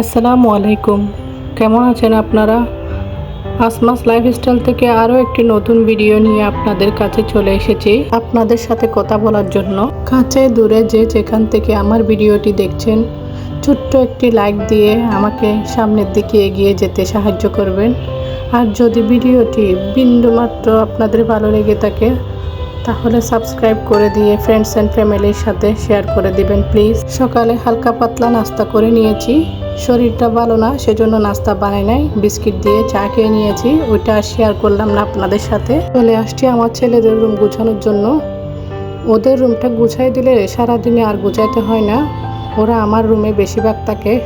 আসসালামু আলাইকুম। কেমন আছেন আপনারা? আসমাস লাইফস্টাইল থেকে আরও একটি নতুন ভিডিও নিয়ে আপনাদের কাছে চলে এসেছি। আপনাদের সাথে কথা বলার জন্য কাছে দূরে যে যেখান থেকে আমার ভিডিওটি দেখছেন, ছোট্ট একটি লাইক দিয়ে আমাকে সামনের দিকে এগিয়ে যেতে সাহায্য করবেন। আর যদি ভিডিওটি বিন্দুমাত্র আপনাদের ভালো লেগে থাকে তাহলে সাবস্ক্রাইব করে দিয়ে ফ্রেন্ডস অ্যান্ড ফ্যামিলির সাথে শেয়ার করে দিবেন প্লিজ সকালে হালকা পাতলা নাস্তা করে নিয়েছি। শরীরটা ভালো না, সেজন্য নাস্তা বানাই নাই। বিস্কিট দিয়ে চা খেয়ে নিয়েছি। ওইটা শেয়ার করলাম না আপনাদের সাথে। চলে আসছি আমার ছেলেদের রুম গুছানোর জন্য। ওদের রুমটা গুছাই দিলে সারাদিনে আর গুছাইতে হয় না। ওরা আমার রুমে বেশিরভাগ থাকে।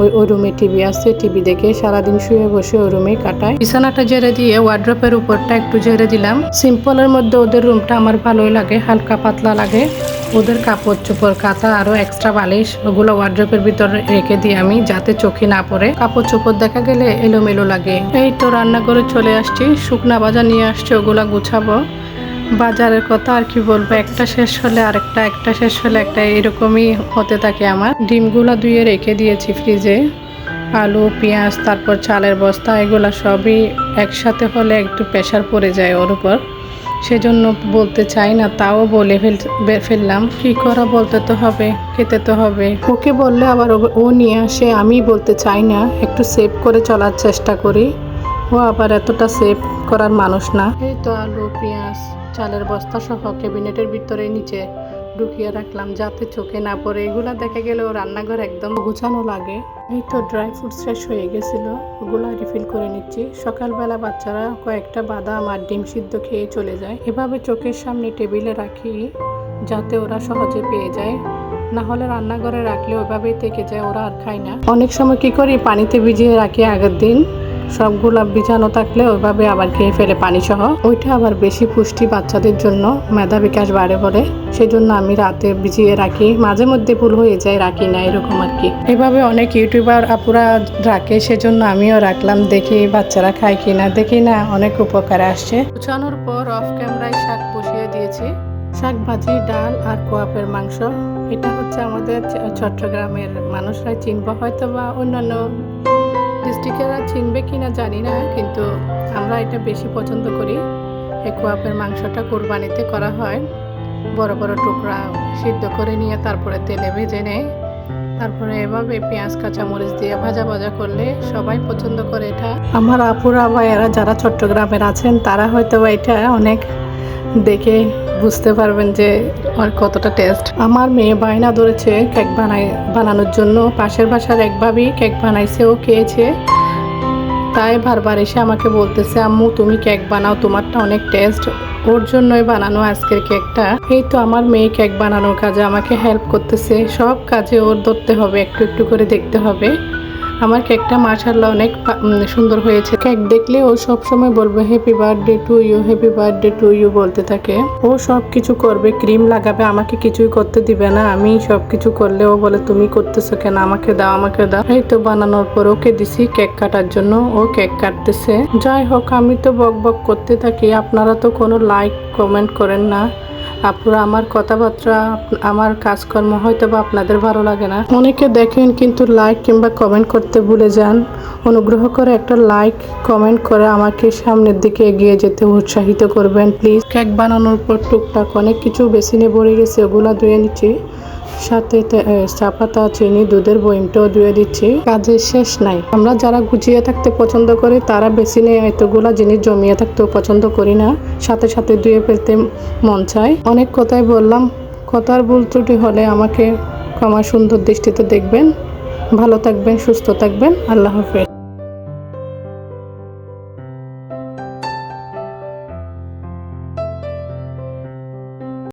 ওই ওই রুমে টিভি আছে, টিভি দেখে সারাদিন শুয়ে বসে ওই রুমেই কাটায় বিছানাটা জেরে দিয়ে ওয়ার্ড্রপের উপরটা একটু জেরে দিলাম। সিম্পলের মধ্যে ওদের রুমটা আমার ভালোই লাগে, হালকা পাতলা লাগে। ওদের কাপড় চোপড়, কাঁথা আরও এক্সট্রা বালিশ, ওগুলো ওয়ার্ড্রপের ভিতরে রেখে দিই আমি যাতে চোখে না পড়ে। কাপড় চোপড় দেখা গেলে এলোমেলো লাগে। এই তো রান্না করে চলে আসছি, শুকনা বাজার নিয়ে আসছি, ওগুলা গুছাবো। বাজারের কথা আর কি বলব? একটা শেষ হলে আরেকটা, একটা শেষ হলে একটা, এরকমই হতে থাকে আমার। ডিমগুলা ধুয়ে রেখে দিয়েছি ফ্রিজে। আলু, পেঁয়াজ, তারপর চালের বস্তা, এগুলা সবই একসাথে হলে একটু প্রেশার পড়ে যায় ওর উপর। সেজন্য বলতে চাই না, তাও বলে ফেল ফেললাম। কি করা বলতে তো হবে, খেতে তো হবে। ওকে বললে আবার ও- ও নিয়ে আসে, আমি বলতে চাই না, একটু সেভ করে চলার চেষ্টা করি। ও আবার এতটা সেভ করার মানুষ না। এই তো আলু, পেঁয়াজ, চালের বস্তা সহ ক্যাবিনেটের ভিতরে নিচে ঢুকিয়ে রাখলাম যাতে চোখে না পড়ে। এগুলা দেখে গেলেও রান্নাঘর একদম গুছানো লাগে। এই তো ড্রাই ফ্রুট শেষ হয়ে গেছিল, ওগুলো রিফিল করে নিচ্ছি। সকালবেলা বাচ্চারা কয়েকটা বাদাম আর ডিম সিদ্ধ খেয়ে চলে যায়। এভাবে চোখের সামনে টেবিলে রাখি যাতে ওরা সহজে পেয়ে যায়। না হলে রান্নাঘরে রাখলে ওইভাবেই থেকে যায়, ওরা আর খায় না। অনেক সময় কি করি, পানিতে ভিজিয়ে রাখি আগের দিন। সবগুলা বিছানো থাকলে ওইভাবে আবার খেয়ে ফেলে পানি সহ ওইটা আবার বেশি পুষ্টি বাচ্চাদের জন্য মেধা বিকাশ বাড়ে বলে। সেজন্য আমি রাতে ভিজিয়ে রাখি। মাঝে মধ্যে ভুল হয়ে যায়, রাখি না, এরকম আর কি। এভাবে অনেক ইউটিউবার আপুরা রাখে, সেজন্য আমিও রাখলাম। দেখি বাচ্চারা খায় কিনা। দেখি না, অনেক উপকারে আসছে। গুছানোর পর অফ ক্যামেরায় শাক বসিয়ে দিয়েছি। শাক ভাজি, ডাল আর কোয়াপের মাংস। এটা হচ্ছে আমাদের চট্টগ্রামের মানুষরা চিনব হয়তো বা অন্যান্য ডিস্ট্রিক্টেরা চিনবে কি না জানি না, কিন্তু আমরা এটা বেশি পছন্দ করি। এই কোয়াপের মাংসটা কোরবানিতে করা হয়। বড় বড় টুকরা সিদ্ধ করে নিয়ে তারপরে তেলে ভেজে নেয়। তারপরে এভাবে পেঁয়াজ, কাঁচামরিচ দিয়ে ভাজা ভাজা করলে সবাই পছন্দ করে এটা। আমার আপুরা বা এরা যারা চট্টগ্রামের আছেন, তারা হয়তো বা এটা অনেক দেখে বুঝতে পারবেন যে আর কতটা টেস্ট আমার মেয়ে বায়না ধরেছে কেক বানাই বানানোর জন্য। পাশের বাসার একভাবেই কেক বানাইছে, ও খেয়েছে। তাই বারবার এসে আমাকে বলতেছে, আম্মু, তুমি কেক বানাও, তোমারটা অনেক টেস্ট। ওর জন্যই বানানো আজকের কেকটা। এই তো আমার মেয়ে কেক বানানোর কাজে আমাকে হেল্প করতেছে। সব কাজে ওর ধরতে হবে, একটু একটু করে দেখতে হবে। আমার কেকটা মাশাল্লাহ অনেক সুন্দর হয়েছে। কেক দেখলে ও সব সময় বলবে happy birthday to you happy birthday to you বলতে থাকে। ও সব কিছু করবে, ক্রিম লাগাবে, আমাকে কিছুই করতে দিবে না। আমি সব কিছু করলে ও বলে, তুমি করতেছো কেন? আমাকে দাও আমাকে দাও। এই তো বানানোর পর ওকে দিছি কেক কাটার জন্য। ও কেক কাটতেছে। যাই হোক, আমি তো বক বক করতে থাকি। আপনারা তো কোনো লাইক কমেন্ট করেন না। আপুরা আমার কথাবার্তা, আমার কাজকর্ম হয়তো বা আপনাদের ভালো লাগে না। অনেকে দেখেন কিন্তু লাইক কিংবা কমেন্ট করতে ভুলে যান। অনুগ্রহ করে একটা লাইক কমেন্ট করে আমাকে সামনের দিকে এগিয়ে যেতে উৎসাহিত করবেন প্লিজ কেক বানানোর পর টুকটাক অনেক কিছু বেসিনে ভরে গেছে, ওগুলো ধুয়ে নিচ্ছি। সাথে চা পাতা চিনি, দুধের বইমটাও ধুয়ে দিচ্ছি। কাজের শেষ নাই। আমরা যারা গুছিয়ে থাকতে পছন্দ করি, তারা বেশি বেসিনে এতগুলা জিনিস জমিয়ে থাকতেও পছন্দ করি না। সাথে সাথে ধুয়ে ফেলতে মন চায়। অনেক কথাই বললাম। কথার ভুল ত্রুটি হলে আমাকে ক্ষমা সুন্দর দৃষ্টিতে দেখবেন। ভালো থাকবেন, সুস্থ থাকবেন। আল্লাহ হাফেজ।